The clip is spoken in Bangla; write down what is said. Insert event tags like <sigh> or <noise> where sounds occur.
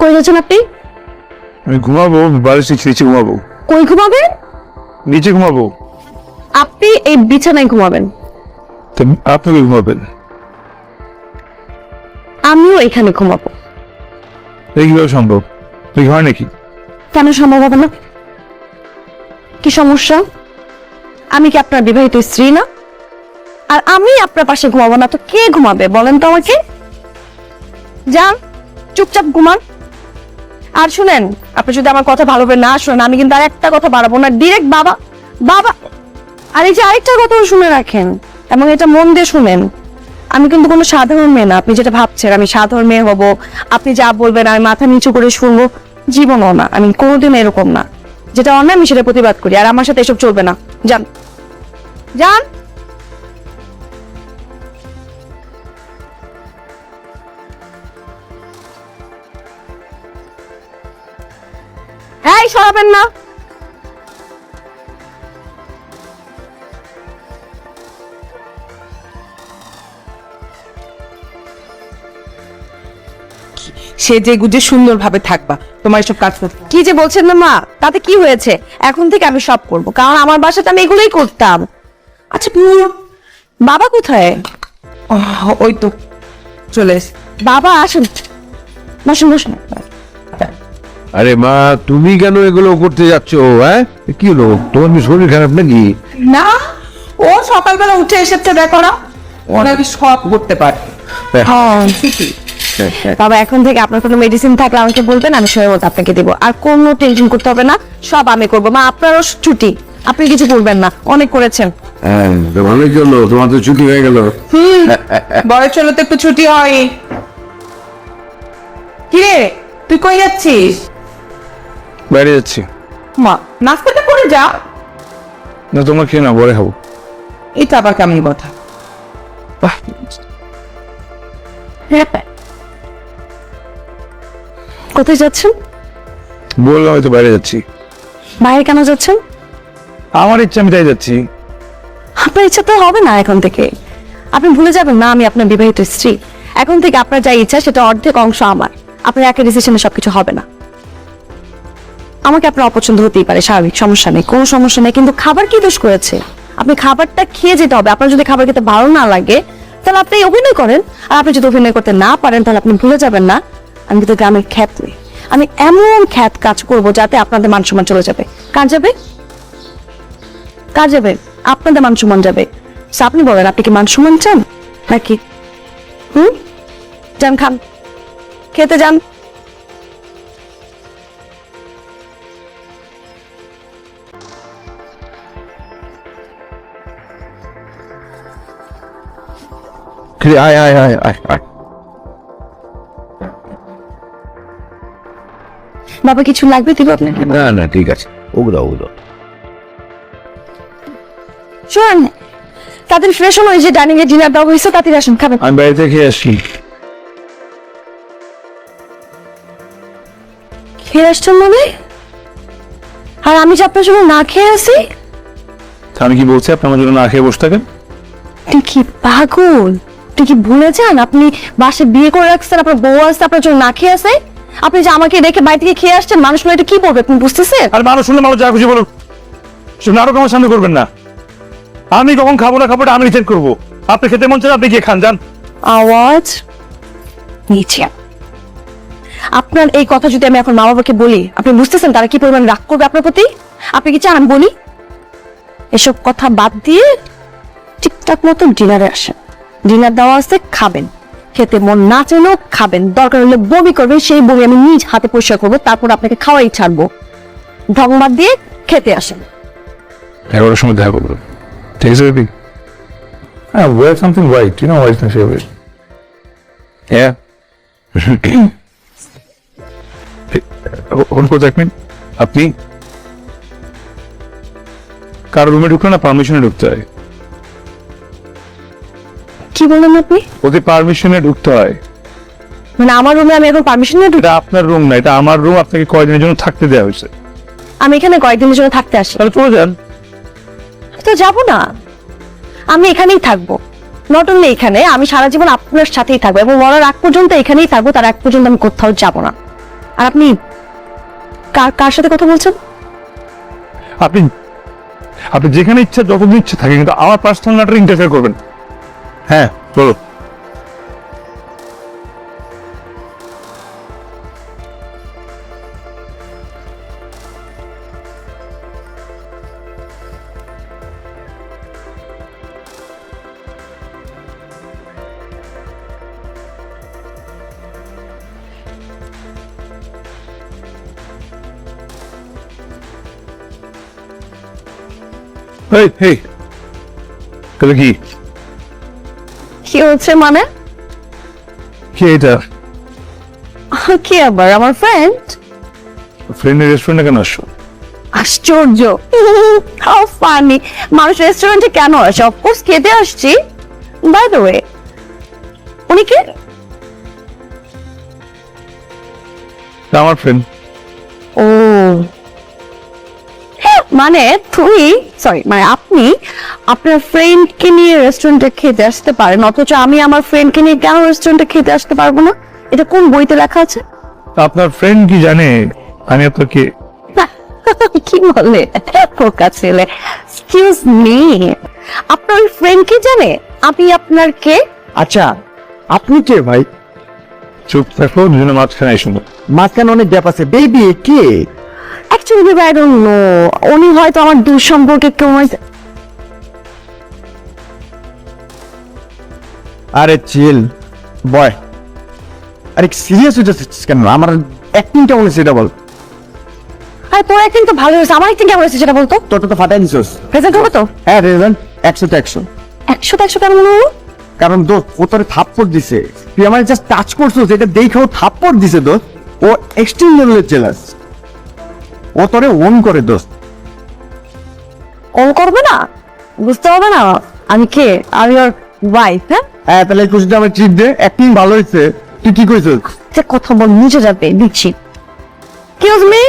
কই যাচ্ছেন আপনি? আমি ঘুমাবো বাড়ি শিখছি নিচে ঘুমাবো। কই ঘুমাবেন? নিচে ঘুমাবো। আপনি এই বিছানায় ঘুমাবেন। তো আপনাকে ঘুমাবেন? আমিও এখানে ঘুমাবো। এই কীভাবে সম্ভব? তুই হয় নাকি? কেন সম্ভব হবে না? কি সমস্যা? আমি কি আপনার বিবাহিত স্ত্রী না? আর আমি আপনার পাশে ঘুমাবো না তো কে ঘুমাবে? বলেন তো আমাকে। যান চুপচাপ ঘুমান। আর শুনেন, আপনি যদি আমার কথা ভালোভাবে না শুনেন, আমি কিন্তু আর একটা কথা বাড়াবো না ডিরেক্ট বাবা বাবা। আর এই যে আরেকটা কথাও শুনে রাখেন, এবং এটা মন দিয়ে শুনেন, আমি কিন্তু কোনো সাধারণ মেয়ে না, আপনি যেটা ভাবছেন, আমি সাধারণ মেয়ে হব, আপনি যা বলবেন, আমি মাথা নিচু করে শুনব, জীবনও না, আমি কোনোদিন এরকম না। যেটা অন্যায়, আমি সেটা প্রতিবাদ করি, আর আমার সাথে এসব চলবে না। যান। যান। এই সরাবেন না। সে যে গুজে সুন্দরভাবে থাকবা তোমার এসব কাজ করতে কি যে বলছেন না মা? তাতে কি হয়েছে? এখন থেকে আমি সব করব কারণ আমার বাসাতে আমি এগুলোই করতাম। আচ্ছা বাবা কোথায়? ওই তো চলে এসে বাবা আসুন। বসুন বসুন। আরে মা তুমি কেন এগুলো করতে যাচ্ছ? হ্যাঁ? কি হলো? তোমার কি শরীর খারাপ নাকি? না ও সকালবেলা উঠে এসেছে দেখো না। ওরা কি সব করতে পারে? বাবা এখন থেকে আপনার কোনো মেডিসিন থাকলে আমাকে বলবেন আমি সময় মতো আপনাকে দেবো। আর কোনো টেনশন করতে হবে না সব আমি করব। মা আপনারও ছুটি। আপনি কিছু করবেন না অনেক করেছেন। হ্যাঁ ভালোই তোমার তো ছুটি হয়ে গেল। বয়স হলে তো একটু ছুটি হয়। কিরে তুই কই যাচ্ছিস? বাইরে যাচ্ছি। মা নাস্তাটা করে যা। না তোমার খেয়ে না পরে খাব। এটা আবার কেমন কথা? কোথায় যাচ্ছেন? বললাম হয়তো বাইরে যাচ্ছি। বাইরে কেন যাচ্ছেন? আমার ইচ্ছা আমি তাই যাচ্ছি। আপনার ইচ্ছা তো হবে না এখন থেকে। আপনি ভুলে যাবেন না আমি আপনার বিবাহিত স্ত্রী। এখন থেকে আপনার যা ইচ্ছা সেটা অর্ধেক অংশ আমার। আপনার একা ডিসিশনে সবকিছু হবে না। আমাকে আপনার অপছন্দ হতেই পারে, স্বাভাবিক, সমস্যা নেই, কোনো সমস্যা নেই, কিন্তু খাবার কি দোষ করেছে? আপনি খাবারটা খেয়ে যেতে হবে, আপনার যদি খাবার খেতে ভালো না লাগে, তাহলে আপনি অভিনয় করেন, আর আপনি যদি অভিনয় করতে না পারেন, তাহলে আপনি ভুলে যাবেন না। আমি কিন্তু গ্রামের খ্যাত নেই আমি এমন খ্যাত কাজ করব যাতে আপনাদের মান সম্মান চলে যাবে। কার যাবে? কার যাবে? আপনাদের মান সম্মান যাবে আপনি বলেন, আপনি কি মান সম্মান চান? নাকি? হুম? যান, খান। খেতে যান। আয় আয় আয় আয় আয় বাবা কিছু লাগবে দিব আপনাকে? না না ঠিক আছে। ওগুলো ওগুলো। শোন তাদের ফ্রেশ হলো যে ডাইনিং এ ডিনার দেওয়া হয়েছে তাদের আসুন খাবেন। আমি বাড়িতে খেয়ে আসি। খেয়ে আসছেন মানে? আর আমি যে আপনার জন্য না খেয়ে আসি? আমি কি বলছি? আপনি আমার জন্য না খেয়ে বসে থাকেন? কি পাগল? তুই কি ভুলে যান? আপনি বাসে বিয়ে করে রাখছেন আপনার বউ আসছে আপনার জন্য না খেয়ে আসে আপনি যে আমাকে রেখে বাড়ি থেকে খেয়ে আসছেন মানুষ এটা কি বলবে আপনি বুঝতেছেন? আর মানুষ শুনলে মানুষ যা খুশি বলুন সে নাটক আমার সামনে করবেন না। আমি কখন খাব না খাবোটা আমি ডিসাইড করব। আপনি খেতে মন চান আপনি গিয়ে খান যান। আওয়াজ নিচে। আপনার এই কথা যদি আমি এখন মা বাবাকে বলি আপনি বুঝতেছেন তারা কি পরিমাণ রাগ করবে আপনার প্রতি? আপনি কি চান আমি বলি? এসব কথা বাদ দিয়ে ঠিকঠাক মতো ডিনারে আসেন। ডিনার দেওয়া আছে খাবেন। খেতে মন না চাইলেও খাবেন। দরকার হলে বমি করবেন সেই বমি আমি নিজ হাতে পরিষ্কার করব তারপর আপনাকে খাওয়াই ছাড়বো। ঢং বাদ দিয়ে খেতে আসেন। এগারোটার সময় দেখা করব। ঠিক আছে বেবি? হ্যাঁ war something white you know white my favourite হ্যাঁ হোল্ড করে দেখবেন আপনি? কারও রুমে ঢুকলে না পারমিশনে ঢুকতে হয়। কি বললেন আপনি? ওদের পারমিশনে ঢুকতে হয়। মানে আমার রুমে আমি এখন পারমিশন নিয়ে ঢুকি এটা আপনার রুম না এটা আমার রুম আপনাকে কয়দিনের জন্য থাকতে দেওয়া হয়েছে। আমি এখানে কয়েকদিনের জন্য থাকতে আসি। তাহলে চলে যান। তো যাব না। আমি এখানেই থাকব। নট অনলি এখানে আমি সারা জীবন আপনার সাথেই থাকব এবং মরার আগ পর্যন্ত এখানেই থাকব তার আগ পর্যন্ত আমি কোথাও যাব না। আর আপনি কার কার সাথে কথা বলছেন? আপনি আপনি যেখানে ইচ্ছা যতদিন ইচ্ছা থাকে কিন্তু আমার পার্সোনাল ম্যাটারে ইন্টারফেয়ার করবেন। হ্যাঁ বলো। এই এই তাহলে কি? কি হচ্ছে মানে? কি এটা? কি আবার? আমার ফ্রেন্ড ফ্রেন্ডের রেস্টুরেন্টে কেন আসছো? আশ্চর্য। <laughs> হাউ ফানি মানুষ রেস্টুরেন্টে কেন আসে? অফকোর্স খেতে আসছি। বাই দ্য ওয়ে উনি কে? আমার ফ্রেন্ড ও। মানে তুই সরি মানে আপনি আপনার ফ্রেন্ডকে নিয়ে রেস্টুরেন্টে খেতে আসতে পারেন অথচ আমি আমার ফ্রেন্ডকে নিয়ে কেন রেস্টুরেন্টে খেতে আসতে পারব না? এটা কোন বইতে লেখা আছে? আপনার ফ্রেন্ড কি জানে? আমি আপনাকে কি বলে? পোকা ছেলে। এক্সকিউজ মি আপনার ফ্রেন্ড কি জানে? আমি আপনার কে আচ্ছা আপনি কে ভাই? চুপ থাকো দুজনে মাঝখানে এসো। মাঝখানে অনেক গ্যাপ আছে। বেবি কে? অ্যাকচুয়ালি আই ডোন্ট নো উনি হয়তো আমার দূর সম্পর্কে কেউ আরে চিল বয়। আরে সিরিয়াস হয়ে যাচ্ছিস কেন? আমার অ্যাক্টিংটা বলে সেটা বল। আরে তোর একদিন তো ভালো হয়েছে আমার একদিন কেমন হয়েছে সেটা বলতো? তোরটা তো ফাটাই দিছিস। প্রেজেন্ট হবে তো? হ্যাঁ রেজাল্ট একশো তো একশো। একশো তো একশো কেমন হলো? কারণ দোস্ত ও তোর থাপ্পড় দিছে। তুই আমার জাস্ট টাচ করছিস এটা দেখে ও থাপ্পড় দিছে দোস্ত। ও এক্সট্রিম লেভেলের জেলাস ও তোরে ওন করে দোস্ত। কল করবে না? বুঝতে হবে না। আমি কে? আমি ওর ওয়াইফ হ্যাঁ? হ্যাঁ তাহলে খুশিটা আমার ট্রিট দে। অ্যাক্টিং ভালো হয়েছে। তুই কি কইছিস? কথা বল নিচে যাবে দিচ্ছি। কিউজ মি